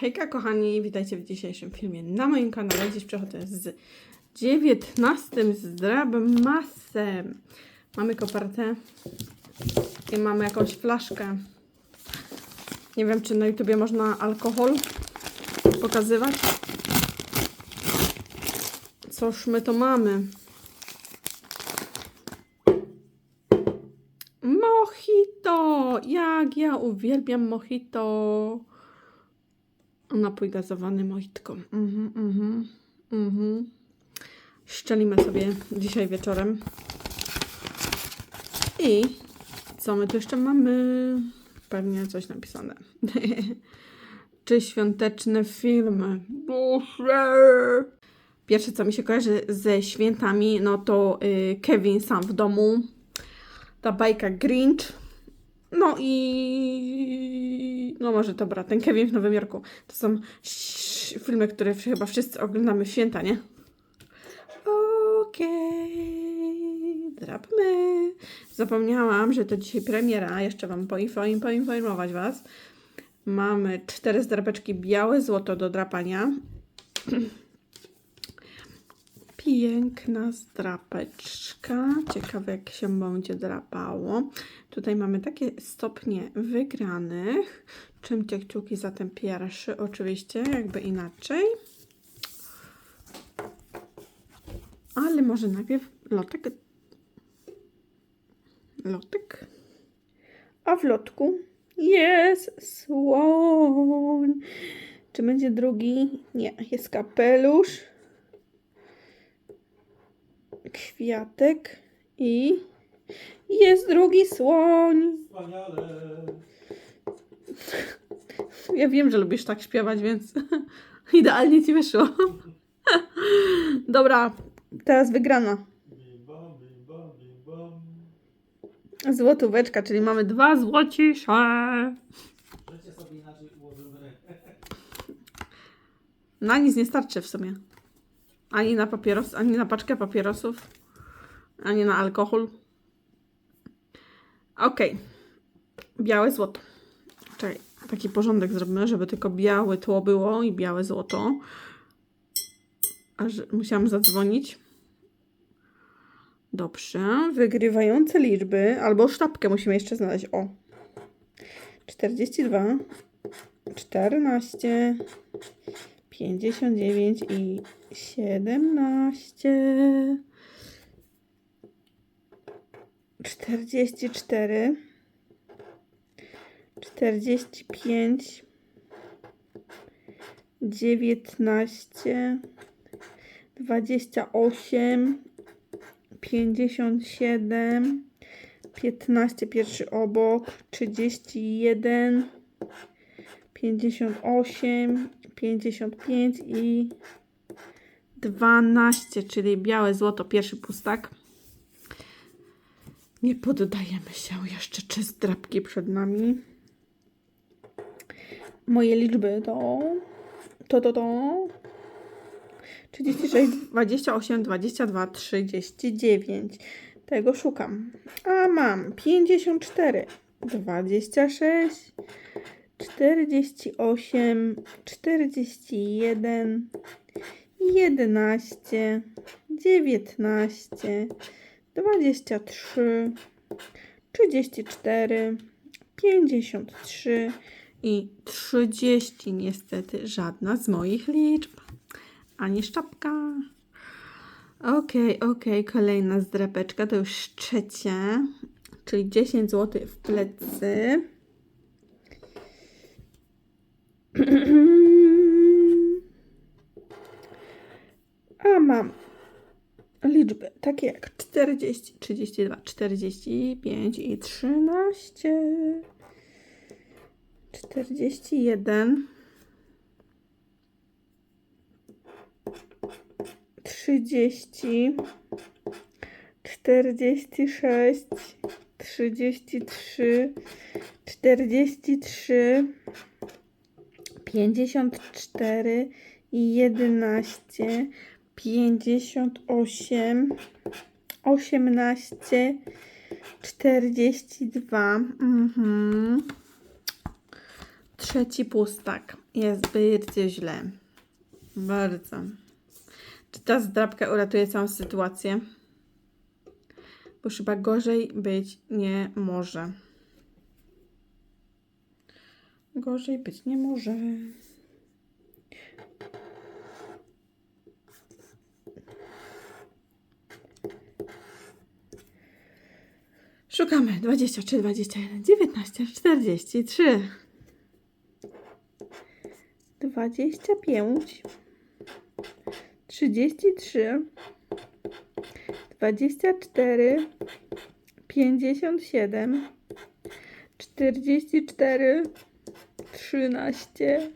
Hejka kochani, witajcie w dzisiejszym filmie na moim kanale. Dziś przechodzę z 19 zdrabmasem. Mamy kopertę i mamy jakąś flaszkę. Nie wiem, czy na YouTubie można alkohol pokazywać. Coż my to mamy? Mojito! Jak ja uwielbiam mojito! Napój gazowany mojitką. Mhm, mhm, mhm. Szczelimy sobie dzisiaj wieczorem. I co my tu jeszcze mamy? Pewnie coś napisane. Czy świąteczne filmy? Boże! Pierwsze, co mi się kojarzy ze świętami, no to y, Kevin sam w domu, ta bajka Grinch, no i no może dobra, ten Kevin w Nowym Jorku. To są filmy, które chyba wszyscy oglądamy w święta, nie? Okej, drapmy. Zapomniałam, że to dzisiaj premiera. Jeszcze Wam poinfo- poinformować Was. Mamy cztery zdrapeczki białe, złoto do drapania. Piękna zdrapeczka. Ciekawe, jak się będzie drapało. Tutaj mamy takie stopnie wygranych. Czymcie kciuki za ten pierwszy, oczywiście, jakby inaczej. Ale może najpierw lotek. Lotek. A w lotku jest słoń. Czy będzie drugi? Nie, jest kapelusz kwiatek i jest drugi słoń. Wspaniale. Ja wiem, że lubisz tak śpiewać, więc idealnie ci wyszło. Dobra, teraz wygrana. Złotóweczka, czyli mamy dwa złocisze. Na nic nie starczy w sumie. Ani na papieros, ani na paczkę papierosów, ani na alkohol. Okej. Białe złoto. Czekaj, taki porządek zrobimy, żeby tylko białe tło było i białe złoto. Aż musiałam zadzwonić. Dobrze. Wygrywające liczby, albo sztabkę musimy jeszcze znaleźć. O. 42, 14, 59 i 17. 44. 45. 19. 28. 57. 15 pierwszy obok. 31. 58, 55 i 12, czyli białe złoto, pierwszy pustak. Nie poddajemy się, jeszcze trzy zdrabki przed nami. Moje liczby to to, to, to 36, 28, 22, 39. Tego szukam. A mam 54, 26, 48, 41, 11, 19, 23, 34, 53 i 30. Niestety żadna z moich liczb. Ani szczapka. Okej, okej, kolejna zdrapeczka, to już trzecie, czyli 10 zł w plecy. A mam liczby takie jak 40, 32, 45 i 13, 41, 30, 46, 33, 43, 54 i 11, 58, 18, 42, mhm. Trzeci pustak. Jest bardzo źle. Bardzo. Czy ta zdrabka uratuje całą sytuację? Bo chyba gorzej być nie może. Gorzej być nie może. Szukamy 23, 21, 19, 43, 25, 33, 24, 57, 44, 13,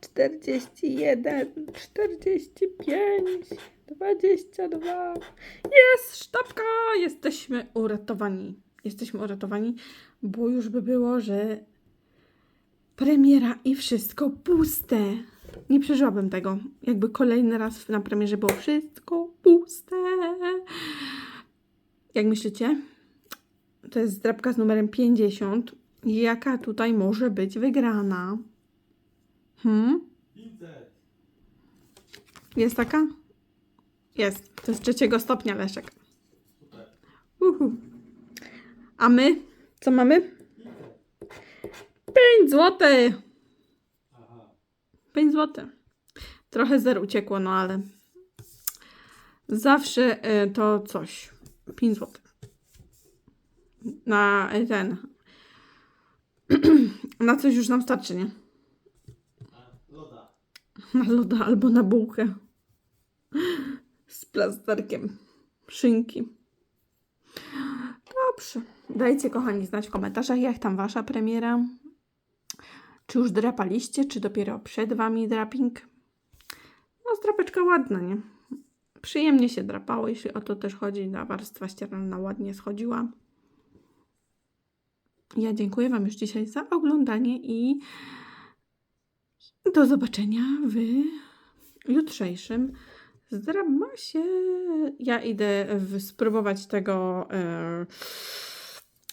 41, 45, 22. Jest sztabka! Jesteśmy uratowani. Jesteśmy uratowani, bo już by było, że premiera i wszystko puste. Nie przeżyłabym tego. Jakby kolejny raz na premierze było wszystko puste. Jak myślicie? To jest zdrabka z numerem 50. Jaka tutaj może być wygrana? Hmm? 500. Jest taka? Jest. To jest trzeciego stopnia Leszek. Uhu. A my? Co mamy? 5 złotych. Aha. 5 zł. Trochę zer uciekło, no ale zawsze y, to coś. 5 zł. Na ten. na coś już nam starczy, nie? A, loda. Na loda albo na bułkę. Z plasterkiem. Szynki. Dobrze. Dajcie, kochani, znać w komentarzach, jak tam wasza premiera. Czy już drapaliście, czy dopiero przed wami draping? No, drapeczka ładna, nie? Przyjemnie się drapało, jeśli o to też chodzi. Ta warstwa ścierna ładnie schodziła. Ja dziękuję Wam już dzisiaj za oglądanie i do zobaczenia w jutrzejszym zdramasie. Ja idę spróbować tego e,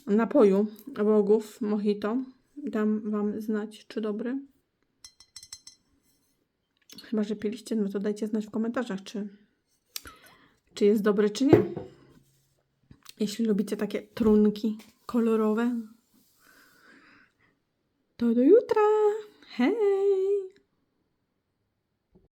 napoju bogów mojito. Dam Wam znać, czy dobry. Chyba, że piliście, no to dajcie znać w komentarzach, czy, czy jest dobry, czy nie. Jeśli lubicie takie trunki kolorowe, to do jutra. Hej!